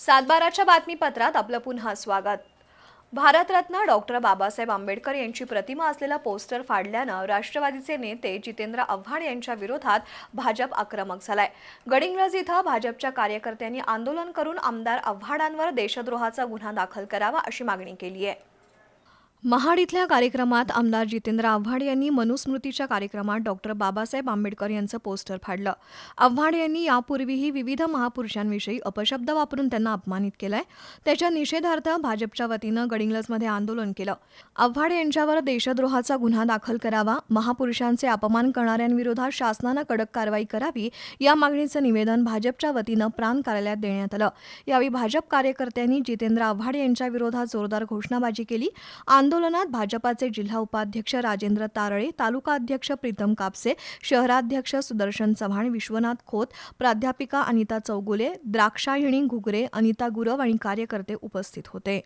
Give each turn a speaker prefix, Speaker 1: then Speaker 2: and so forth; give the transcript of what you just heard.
Speaker 1: सातबाराच्या बातमीपत्रात आपलं पुन्हा स्वागत. भारतरत्न डॉक्टर बाबासाहेब आंबेडकर यांची प्रतिमा असलेला पोस्टर फाडल्यानं राष्ट्रवादीचे नेते जितेंद्र आव्हाड यांच्या विरोधात भाजप आक्रमक झालाय. गडिंग्रज इथं भाजपच्या कार्यकर्त्यांनी आंदोलन करून आमदार आव्हाडांवर देशद्रोहाचा गुन्हा दाखल करावा अशी मागणी केली आहे महाड इथल्या कार्यक्रमात आमदार जितेंद्र आव्हाड यांनी मनुस्मृतीच्या कार्यक्रमात डॉक्टर बाबासाहेब आंबेडकर यांचं पोस्टर फाडलं. आव्हाड यांनी यापूर्वीही विविध महापुरुषांविषयी अपशब्द वापरून त्यांना अपमानित केलाय. त्याच्या निषेधार्थ भाजपच्या वतीनं गडिंग्लजमध्ये आंदोलन केलं. आव्हाड यांच्यावर देशद्रोहाचा गुन्हा दाखल करावा महापुरुषांचे अपमान करणाऱ्यांविरोधात शासनानं कडक कारवाई करावी या मागणीचं निवेदन भाजपच्या वतीनं प्राण कार्यालयात देण्यात आलं. यावेळी भाजप कार्यकर्त्यांनी जितेंद्र आव्हाड यांच्या विरोधात जोरदार घोषणाबाजी केली. आंदोलनात भाजपाचे जिल्हा उपाध्यक्ष राजेंद्र तारळे तालुका अध्यक्ष प्रीतम कापसे शहराध्यक्ष सुदर्शन चव्हाण विश्वनाथ खोत प्राध्यापिका अनिता चौगुले द्राक्षायणी घुगरे अनिता गुरव आणि कार्यकर्ते उपस्थित होते.